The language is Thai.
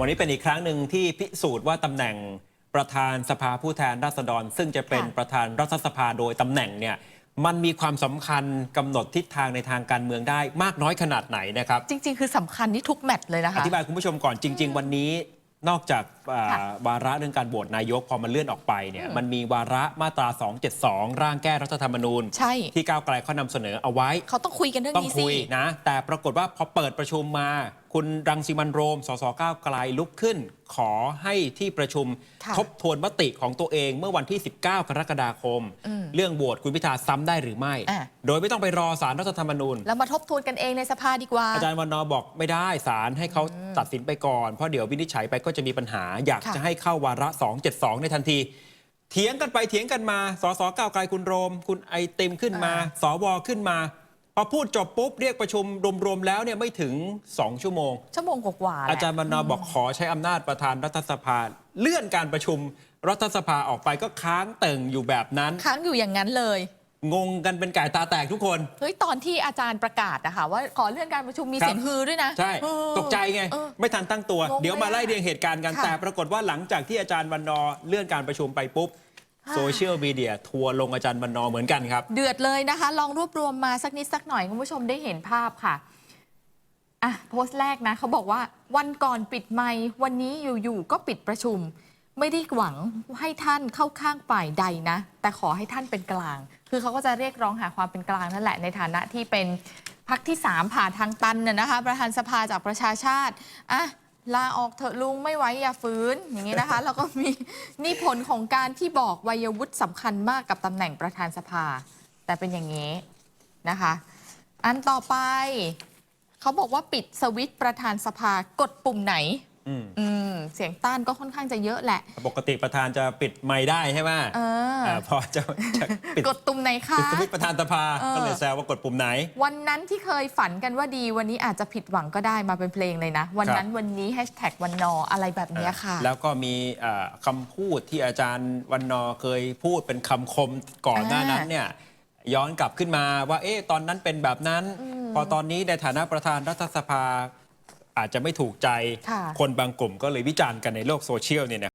วันนี้เป็นอีกครั้งหนึ่งที่พิสูจน์ว่าตำแหน่งประธานสภาผู้แทนราษฎร ซึ่งจะเป็นค่ะประธานรัฐสภาโดยตำแหน่งเนี่ยมันมีความสำคัญกำหนดทิศทางในทางการเมืองได้มากน้อยขนาดไหนนะครับ จริง ๆ คือสำคัญที่ทุกแมตช์เลยนะอคะธิบายคุณผู้ชมก่อนจริง ๆ วันนี้ นอกจากอ่าค่ะวาระเรื่องการโหวตนายกพอมันเลื่อนออกไปเนี่ยอืมมันมีวาระมาตรา 272 ร่างแก้รัฐธรรมนูญใช่ที่ก้าวไกลเขานำเสนอเอาไว้ เขาต้องคุยกันเรื่องต้องนี้สิคุยนะ แต่ปรากฏว่าพอเปิดประชุมมา คุณรังสิมันต์โรม สสก้าวไกลลุกขึ้น ขอให้ที่ประชุมค่ะทบทวนมติของตัวเองเมื่อวันที่ 19 กรกฎาคมอืมเรื่องโหวตคุณพิธาซ้ำได้หรือไม่อะโดยไม่ต้องไปรอสารรัฐธรรมนูญแล้วมาทบทวนกันเองในสภาดีกว่าอาจารย์วันนอร์บอกไม่ได้สารให้เขา ตัดสินไปก่อน เพราะเดี๋ยววินิจฉัยไปก็จะมีปัญหา อยากค่ะจะให้เข้าวาระ 272 ในทันที เถียงกันไปเถียงกันมา สสก้าวไกลคุณโรม คุณไอติมขึ้นมา สวขึ้นมา พอพูดจบปุ๊บเรียกประชุมรวมๆแล้วเนี่ยไม่ถึง 2 ชั่วโมง ชั่วโมงกว่าๆแหละอาจารย์วันนอร์บอกขอใช้อำนาจประธานรัฐสภาเลื่อนการประชุมรัฐสภาออกไปก็ค้างเติ่งอยู่แบบนั้น ค้างอยู่อย่างนั้นเลย งงกันเป็นไก่ตาแตกทุกคน เฮ้ยตอนที่อาจารย์ประกาศอะค่ะว่าขอเลื่อนการประชุมมีครับเสียงฮือด้วยนะใช่ เออตกใจไง เออ ไม่ทันตั้งตัว งงเดี๋ยวมาเลยอะไล่เรียงเหตุการณ์กัน ค่ะแต่ปรากฏว่าหลังจากที่อาจารย์วันนอร์เลื่อนการประชุมไปปุ๊บค่ะโซเชียลมีเดียทัวร์ลงอาจารย์วันนอร์เหมือนกันครับ เดือดเลยนะคะ ลองรวบรวมมาสักนิดสักหน่อย คุณผู้ชมได้เห็นภาพค่ะอะโพสต์แรกนะเขาบอกว่าวันก่อนปิดไมค์วันนี้อยู่ๆก็ปิดประชุม ไม่ได้หวังให้ท่านเข้าข้างฝ่ายใดนะ แต่ขอให้ท่านเป็นกลาง คือเขาก็จะเรียกร้องหาความเป็นกลางนั่นแหละในฐานะที่เป็นพักที่ 3 ผ่านทางตันน่ะนะคะ ประธานสภาจากประชาชาติอะลาออกเถอะลุงไม่ไหวอย่าฟื้นอย่างนี้นะคะ แล้วก็มีนี่ผลของการที่บอกวัยวุฒิสำคัญมากกับตำแหน่งประธานสภา แต่เป็นอย่างนี้นะคะ อันต่อไป เขาบอกว่าปิดสวิตช์ประธานสภากดปุ่มไหน อืมอืมเสียงต้านก็ค่อนข้างจะเยอะแหละ ปกติประธานจะปิดไม่ได้ใช่ไหมเอออาพอจะจะปิดกดตุ่มไหนคะ ปิดสวิตช์ประธานสภา เออ ก็เลยแซวว่ากดปุ่มไหน วันนั้นที่เคยฝันกันว่าดีวันนี้อาจจะผิดหวังก็ได้มาเป็นเพลงเลยนะ วันนั้นวันนี้แฮชแท็กวันนออะไรแบบเนี้ยค่ะ แล้วก็มีเอ่อคำพูดที่อาจารย์วันนอร์เคยพูดเป็นคำคมก่อนหน้านั้นเนี่ยย้อนกลับขึ้นมาว่าเอ๊ะตอนนั้นเป็นแบบนั้น พอตอนนี้ในฐานะประธานรัฐสภา อาจจะไม่ถูกใจค่ะคนบางกลุ่มก็เลยวิจารณ์กันในโลกโซเชียลเนี่ยนะ